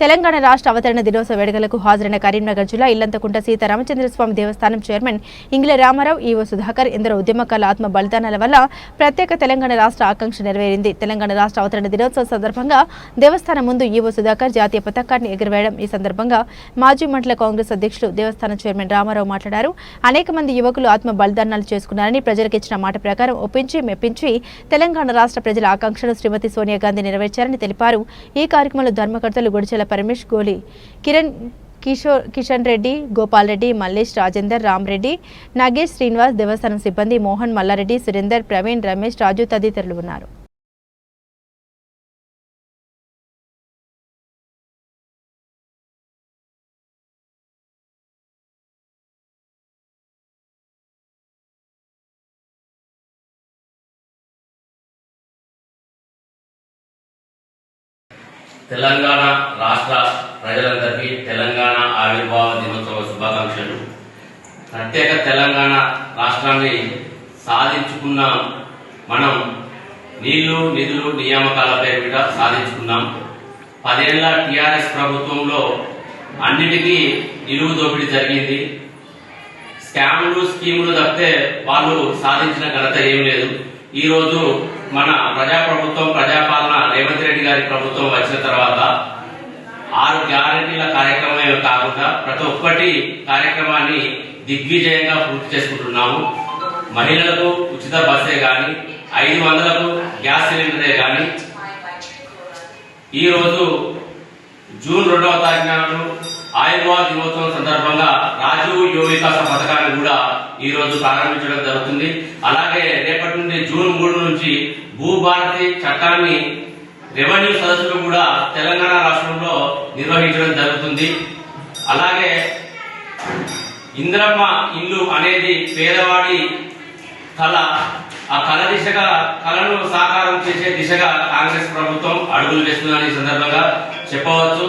తెలంగాణ రాష్ట్ర అవతరణ దినోత్సవ వేడుకలకు హాజరైన కరీంనగర్ జిల్లా ఇల్లంతకుంట సీతారామచంద్రస్వామి దేవస్థానం చైర్మన్ ఇంగిల రామారావు ఈవో సుధాకర్ ఎందరో ఉద్యమకాల ఆత్మ బలిదానాల వల్ల ప్రత్యేక తెలంగాణ రాష్ట్ర ఆకాంక్ష నెరవేరింది. తెలంగాణ రాష్ట్ర అవతరణ దినోత్సవం సందర్భంగా దేవస్థానం ముందు ఈవో సుధాకర్ జాతీయ పతాకాన్ని ఎగురవేయడం ఈ సందర్భంగా మాజీ మండల కాంగ్రెస్ అధ్యక్షుడు దేవస్థానం చైర్మన్ రామారావు మాట్లాడారు. అనేక మంది యువకులు ఆత్మ బలిదానాలు చేసుకున్నారని ప్రజలకు ఇచ్చిన మాట ప్రకారం ఒప్పించి మెప్పించి తెలంగాణ రాష్ట్ర ప్రజల ఆకాంక్షను శ్రీమతి సోనియా గాంధీ నెరవేర్చారని తెలిపారు. ఈ కార్యక్రమంలో ధర్మకర్తలు గుడిచెల పరమేష్ గోలి కిరణ్ కిషోర్ కిషన్ రెడ్డి గోపాల్ రెడ్డి మల్లేష్ రాజేందర్ రామ్రెడ్డి నాగేష్ శ్రీనివాస్ దేవస్థానం సిబ్బంది మోహన్ మల్లారెడ్డి సురేందర్ ప్రవీణ్ రమేష్ రాజు తదితరులు ఉన్నారు. తెలంగాణ రాష్ట్ర ప్రజలందరికీ తెలంగాణ ఆవిర్భావ దినోత్సవ శుభాకాంక్షలు. ప్రత్యేక తెలంగాణ రాష్ట్రాన్ని సాధించుకున్న మనం. నీళ్ళు నిధులు నియామకాల పేరు మీద సాధించుకున్నాం. పదేళ్ళ టీఆర్ఎస్ ప్రభుత్వంలో అన్నిటికీ నిలువు దోపిడీ జరిగింది. స్కాములు స్కీములు తప్పితే వాళ్ళు సాధించిన ఘనత ఏం లేదు. ఈరోజు మన ప్రజాప్రభుత్వం ప్రజాపాలన రేవంత్ రెడ్డి గారి ప్రభుత్వం వచ్చిన తర్వాత ఆరు గ్యారంటీల కార్యక్రమమే కాకుండా ప్రతి ఒక్కటి కార్యక్రమాన్ని దిగ్విజయంగా పూర్తి చేసుకుంటున్నాము. మహిళలకు ఉచిత బస్సే కానీ ఐదు వందలకు గ్యాస్ సిలిండరే కానీ ఈరోజు జూన్ రెండవ తారీఖు నాడు ఆయుర్వాద దినోత్సవం సందర్భంగా రాజీవ్ యువ వికాస పథకాన్ని కూడా ఈ రోజు ప్రారంభించడం జరుగుతుంది. అలాగే రేపటి నుండి జూన్ మూడు నుంచి భూభారతి చట్టాన్ని రెవెన్యూ సదస్సులు కూడా తెలంగాణ రాష్ట్రంలో నిర్వహించడం జరుగుతుంది. అలాగే ఇంద్రమ్మ ఇల్లు అనేది పేదవాడి కళ ఆ కళ దిశగా కళను సాకారం చేసే దిశగా కాంగ్రెస్ ప్రభుత్వం అడుగులు వేస్తుందని ఈ సందర్భంగా చెప్పవచ్చు.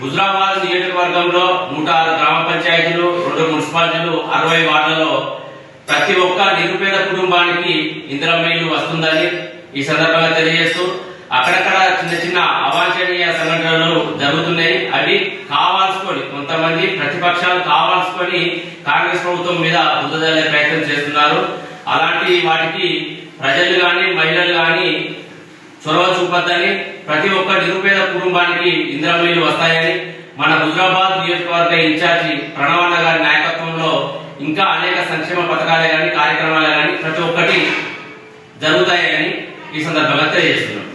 హుజరాబాద్ నియోజకవర్గంలో నూట ఆరు గ్రామ పంచాయతీలు రెండు మున్సిపాలిటీలు అరవై వార్డులలో ప్రతి ఒక్క నిరుపేద కుటుంబానికి ఇందిరమ్మ ఇల్లు వస్తుందని ఈ సందర్భంగా తెలియజేస్తూ అక్కడక్కడ చిన్న చిన్న అవాంఛనీయ సంఘటనలు జరుగుతున్నాయి. అవి కావాల్సుకొని కొంతమంది ప్రతిపక్షాలు కావాల్సుకొని కాంగ్రెస్ ప్రభుత్వం మీద బుద్ధజల్లే ప్రయత్నం చేస్తున్నారు. అలాంటి వాటికి ప్రజలు కానీ మహిళలు కానీ చొరవ చూపొద్దని ప్రతి ఒక్క నిరుపేద కుటుంబానికి ఇందిరామిల్లు వస్తాయని మన హుజరాబాద్ నియోజకవర్గ ఇన్ఛార్జి ప్రణవన్న గారి నాయకత్వంలో ఇంకా అనేక సంక్షేమ పథకాలే కానీ కార్యక్రమాలే కానీ ప్రతి ఒక్కటి జరుగుతాయని ఈ సందర్భంగా తెలియజేస్తున్నాం.